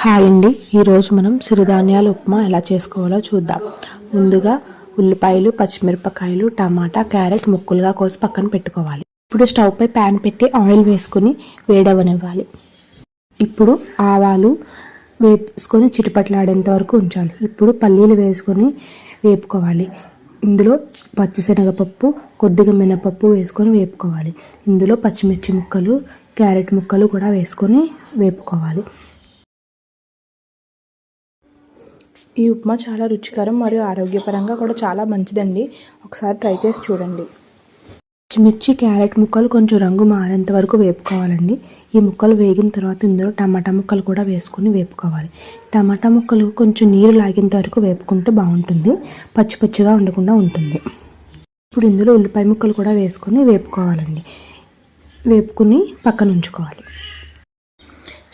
Hi అండి. ఈరోజు మనం సిరిధాన్యాల ఉప్మా ఎలా చేసుకోవాలో చూద్దాం. ముందుగా ఉల్లిపాయలు పచ్చిమిరపకాయలు టమాటా క్యారెట్ ముక్కలుగా కోసి పక్కన పెట్టుకోవాలి. ఇప్పుడు స్టవ్పై ప్యాన్ పెట్టి ఆయిల్ వేసుకొని వేడవనివ్వాలి. ఇప్పుడు ఆవాలు వేసుకొని చిటిపట్లాడేంత వరకు ఉంచాలి. ఇప్పుడు పల్లీలు వేసుకొని వేపుకోవాలి. ఇందులో పచ్చిశనగపప్పు కొద్దిగా మినపప్పు వేసుకొని వేపుకోవాలి. ఇందులో పచ్చిమిర్చి ముక్కలు క్యారెట్ ముక్కలు కూడా వేసుకొని వేపుకోవాలి. ఈ ఉప్మా చాలా రుచికరం మరియు ఆరోగ్యపరంగా కూడా చాలా మంచిదండి. ఒకసారి ట్రై చేసి చూడండి. పచ్చిమిర్చి క్యారెట్ ముక్కలు కొంచెం రంగు మారేంత వరకు వేపుకోవాలండి. ఈ ముక్కలు వేగిన తర్వాత ఇందులో టమాటా ముక్కలు కూడా వేసుకొని వేపుకోవాలి. టమాటా ముక్కలు కొంచెం నీరు లాగేంత వరకు వేపుకుంటే బాగుంటుంది. పచ్చి పచ్చిగా ఉండకుండా ఉంటుంది. ఇప్పుడు ఇందులో ఉల్లిపాయ ముక్కలు కూడా వేసుకొని వేపుకోవాలండి. వేపుకుని పక్కన ఉంచుకోవాలి.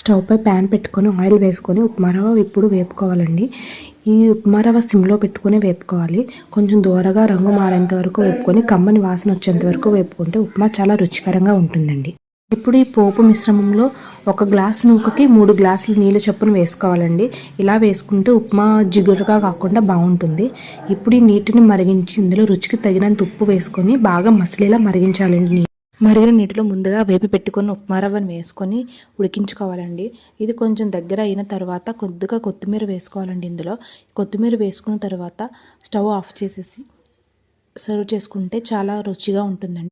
స్టవ్ పై ప్యాన్ పెట్టుకొని ఆయిల్ వేసుకొని ఉప్మా రవ్వ ఇప్పుడు వేపుకోవాలండి. ఈ ఉప్మా రవ్వ సిమ్లో పెట్టుకొని వేపుకోవాలి. కొంచెం దూరగా రంగు మారేంత వరకు వేపుకొని కమ్మని వాసన వచ్చేంత వరకు వేపుకుంటే ఉప్మా చాలా రుచికరంగా ఉంటుందండి. ఇప్పుడు ఈ పోపు మిశ్రమంలో ఒక గ్లాస్ నూకకి మూడు గ్లాసులు నీళ్ళు చొప్పున వేసుకోవాలండి. ఇలా వేసుకుంటే ఉప్మా జిగురుగా కాకుండా బాగుంటుంది. ఇప్పుడు ఈ నీటిని మరిగించి ఇందులో రుచికి తగినంత ఉప్పు వేసుకొని బాగా మసిలేలా మరిగించాలండి. నీ- మరిగిన నీటిలో ముందుగా వేపి పెట్టుకుని ఉప్మా రవ్వను వేసుకొని ఉడికించుకోవాలండి. ఇది కొంచెం దగ్గర అయిన తర్వాత కొద్దిగా కొత్తిమీర వేసుకోవాలండి ఇందులో. కొత్తిమీర వేసుకున్న తర్వాత స్టవ్ ఆఫ్ చేసేసి సర్వ్ చేసుకుంటే చాలా రుచిగా ఉంటుందండి.